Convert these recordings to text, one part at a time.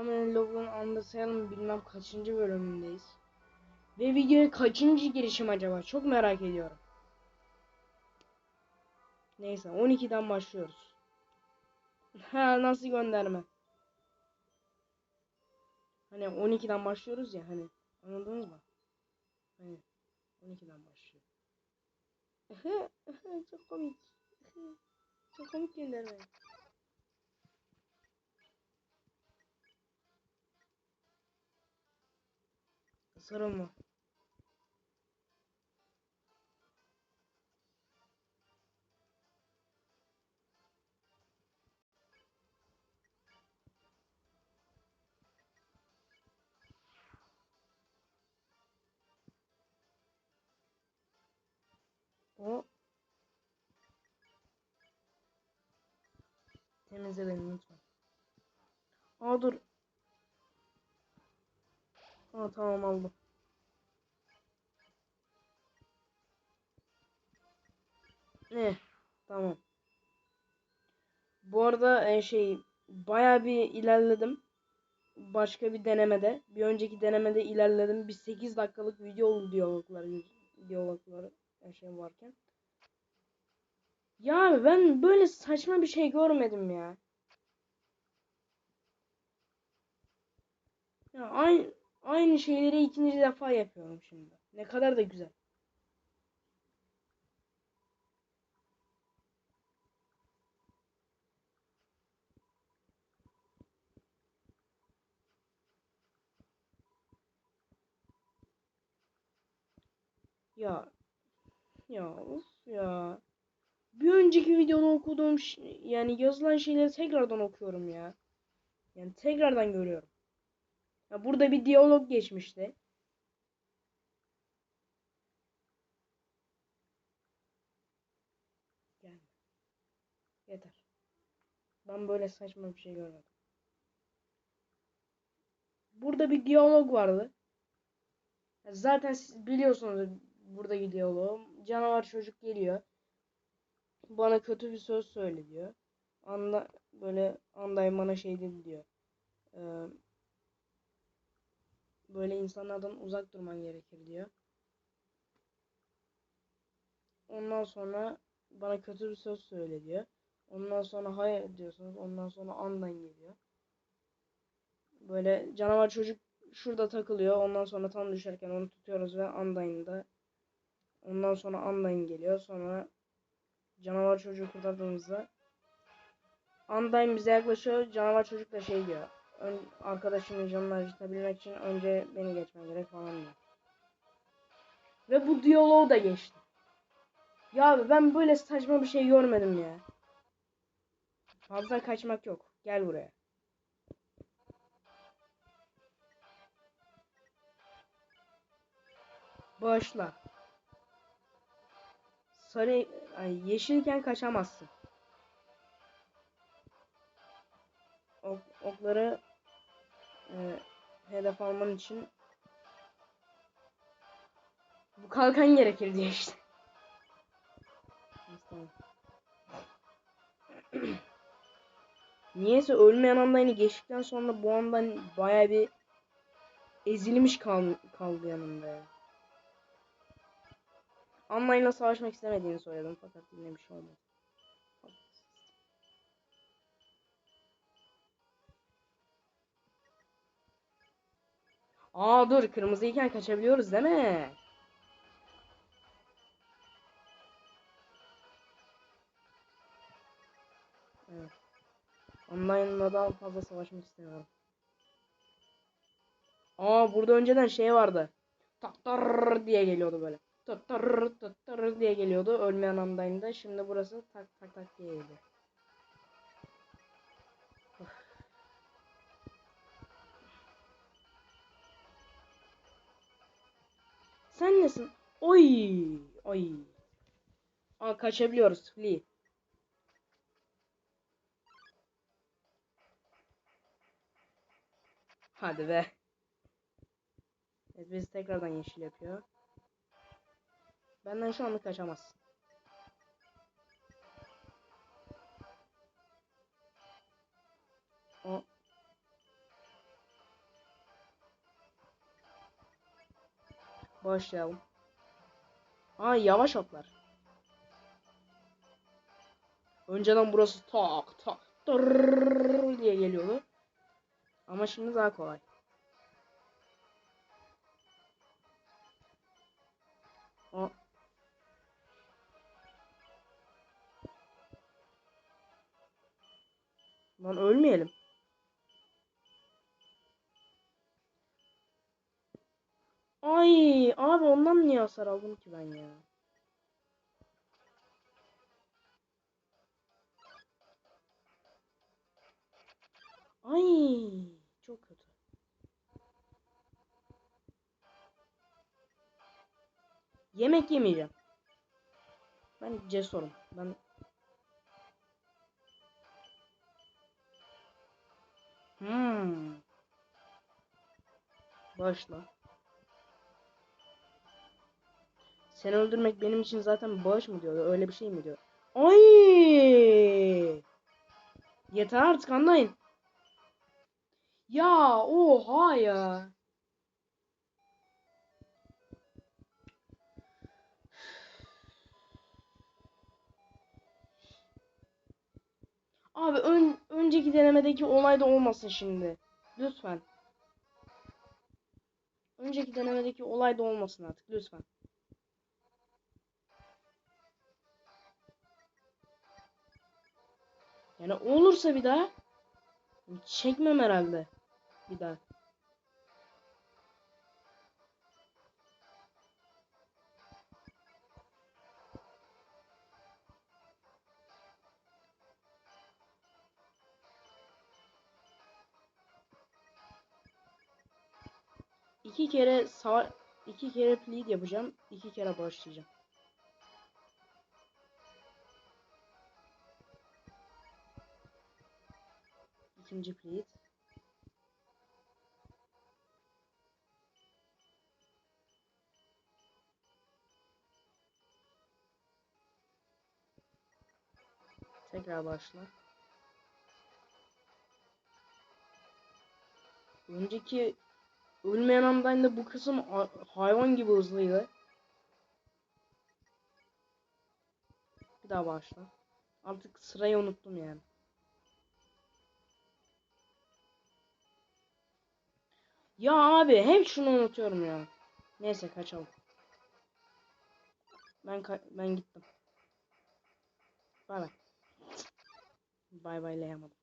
Hemen logo'nu anlatalım bilmem kaçıncı bölümündeyiz. Ve videoya kaçıncı girişim acaba? Çok merak ediyorum. Neyse 12'den başlıyoruz. Ha nasıl gönderme? Hani 12'den başlıyoruz ya hani anladınız mı? Hani 12'den başlıyor. Çok komik. Çok komik gönderme. Sarılma. O temizle beni unutma. Aa dur. Aa tamam aldım. Ne? Tamam. Bu arada e, şey bayağı bir ilerledim. Başka bir denemede, bir önceki denemede ilerledim. Bir 8 dakikalık video oldu diyaloglar, diyalogları her şey varken. Ya ben böyle saçma bir şey görmedim ya. Ya aynı aynı şeyleri ikinci defa yapıyorum şimdi. Ne kadar da güzel. Ya ya ya. Bir önceki videoda okuduğum yani yazılan şeyleri tekrardan okuyorum ya. Yani tekrardan görüyorum. Ya burada bir diyalog geçmişti. Gelme. Yeter. Ben böyle saçma bir şey görmedim. Burada bir diyalog vardı. Zaten siz biliyorsunuz buradaki diyaloğu. Canavar çocuk geliyor. Bana kötü bir söz söyle diyor. Anda böyle anday bana şey dedi diyor. Ee, böyle insanlardan uzak durman gerekir diyor. Ondan sonra bana kötü bir söz söyle diyor. Ondan sonra hayır diyorsunuz. Ondan sonra andan geliyor. Böyle canavar çocuk şurada takılıyor. Ondan sonra tam düşerken onu tutuyoruz ve Undyne'da. Ondan sonra Undyne geliyor. Sonra canavar çocuğu kurtardığımızda Undyne bize yaklaşıyor. Canavar çocuk da şey diyor. Ön, arkadaşımın canını acıtabilmek için önce beni geçmen gerek falan diyor. Ve bu diyaloğu da geçti. Ya abi ben böyle saçma bir şey görmedim ya. Fazla kaçmak yok. Gel buraya. Bağışla. Sarı, ay, yeşilken kaçamazsın. Ok, okları e, hedef alman için bu kalkan gerekir diye işte. Niyeyse ölmeyen andayını geçtikten sonra bu andan baya bir ezilmiş kal kaldı yanımda ya. Online'la savaşmak istemediğini söyledim fakat yine bir şey olmadı. Aa dur kırmızıyken kaçabiliyoruz değil mi? Evet. Online'la daha fazla savaşmak istemiyorum. Aa burada önceden şey vardı. Taktar diye geliyordu böyle. Taktar taktar diye geliyordu ölmeyen andayında. Şimdi burası tak tak tak diye geliyor. Sen nesin? Oy! Oy! Aa kaçabiliyoruz. Flee. Hadi be. Evet bizi tekrardan yeşil yapıyor. Benden şu anda kaçamaz. O. Başlayalım. Aa yavaş atlar. Önceden burası tak tak tırrrr diye geliyordu. Ama şimdi daha kolay. O Lan ölmeyelim. Ay abi ondan niye hasar aldım ki ben ya? Ay çok kötü. Yemek yemeyeceğim. Ben cesurum. Ben Hmm. Başla. Seni öldürmek benim için zaten bağış mı diyor? Öyle bir şey mi diyor? Ay! Yeter artık anlayın. Ya oha ya. Abi ön, önceki denemedeki olay da olmasın şimdi. Lütfen. Önceki denemedeki olay da olmasın artık lütfen. Yani olursa bir daha çekmem herhalde. Bir daha. İki kere sağ iki kere plead yapacağım. iki kere başlayacağım. İkinci plead. Tekrar başla. Önceki ölmeyen andayında bu kısım hayvan gibi hızlıydı. Bir daha başla. Artık sırayı unuttum yani. Ya abi hep şunu unutuyorum ya. Neyse kaçalım. Ben ka- ben gittim. Bay bay. Bay baylayamadım.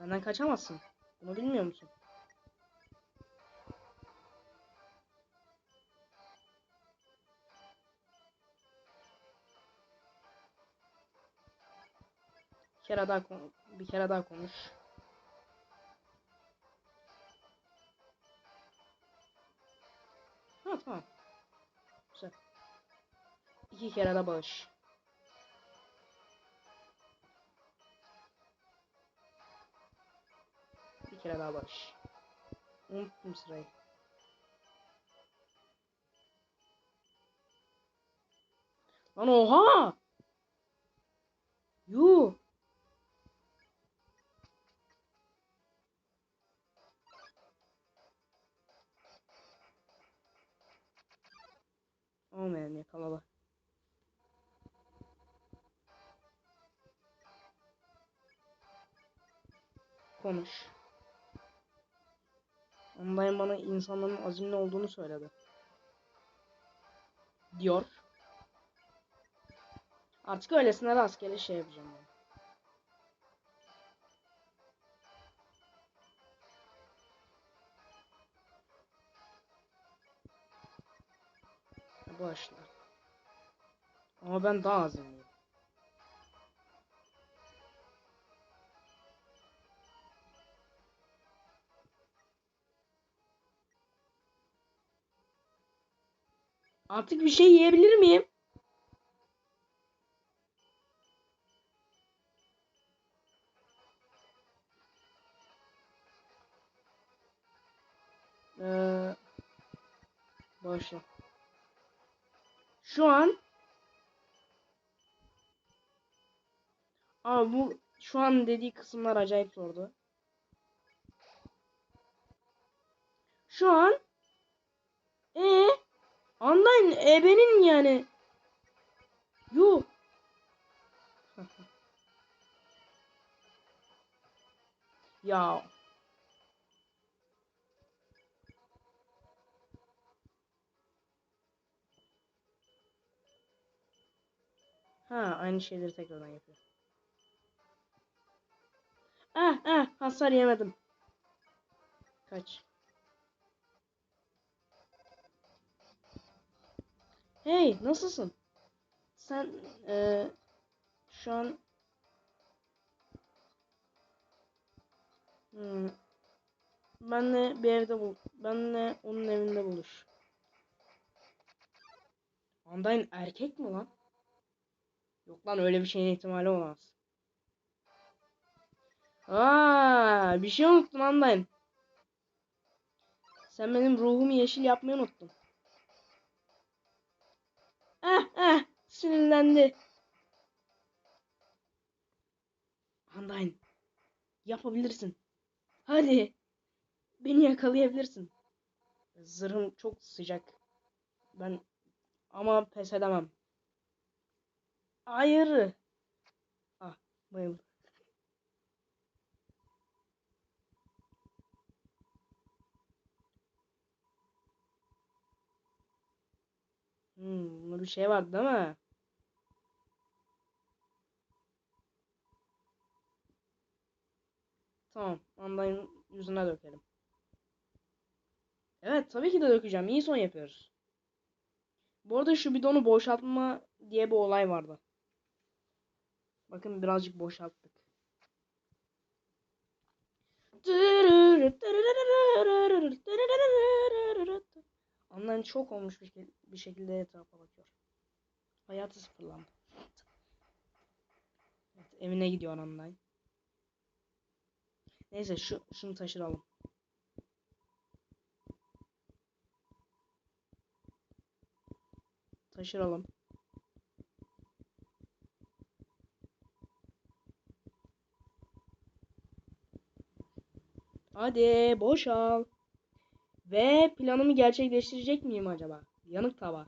Benden kaçamazsın. Bunu bilmiyor musun? Bir kere daha bir kere daha konuş. Ha tamam. Güzel. İki kere de bağış. Kere daha bağış. Unuttum sırayı. Lan oha! Yuh! Olmayan yakaladı. Konuş. Ondan bana insanların azimli olduğunu söyledi. Diyor. Artık öylesine rastgele şey yapacağım yani. Başla. Ama ben daha azimliyim. Artık bir şey yiyebilir miyim? Ee, başla. Şu an Aa bu şu an dediği kısımlar acayip zordu. Şu an e online ebenin yani. Yo. ya. Ha aynı şeyleri tekrardan yapıyor. Ah ah hasar yemedim. Kaç. Hey nasılsın? Sen eee, şu an hmm, benle bir evde bul. Benle onun evinde buluş. Undyne erkek mi lan? Yok lan öyle bir şeyin ihtimali olamaz. Aa, bir şey unuttun Undyne. Sen benim ruhumu yeşil yapmayı unuttun. Sinirlendi. Undyne yapabilirsin. Hadi beni yakalayabilirsin. Zırhım çok sıcak. Ben ama pes edemem. Hayır. Ah bayıldım. Hmm, bir şey vardı değil mi? Tamam. Online yüzüne dökelim. Evet tabii ki de dökeceğim. İyi son yapıyoruz. Bu arada şu bidonu boşaltma diye bir olay vardı. Bakın birazcık boşalttık. Online çok olmuş bir şekilde etrafa bakıyor. Hayatı sıfırlandı. Evet, evine gidiyor online. Neyse şu şunu taşıralım. Taşıralım. Hadi boşal. Ve planımı gerçekleştirecek miyim acaba? Yanık tava.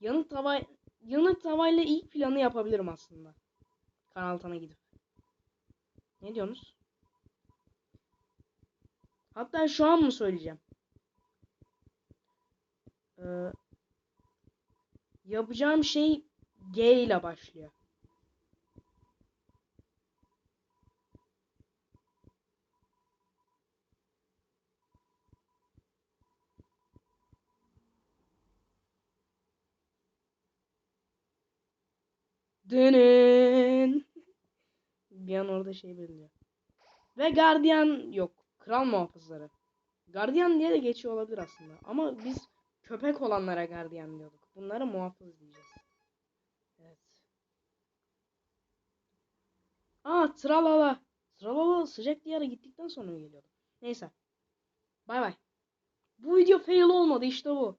Yanık tava yanık tavayla ilk planı yapabilirim aslında. Kanaltana gidip. Ne diyorsunuz? Hatta şu an mı söyleyeceğim? Ee, yapacağım şey G ile başlıyor. Dının. Bir an orada şey belirliyor. Ve gardiyan yok. Kral muhafızları. Gardiyan diye de geçiyor olabilir aslında. Ama biz köpek olanlara gardiyan diyorduk. Bunlara muhafız diyeceğiz. Evet. Aa tralala. Tralala sıcak diyara gittikten sonra geliyordu? Neyse. Bay bay. Bu video fail olmadı işte bu.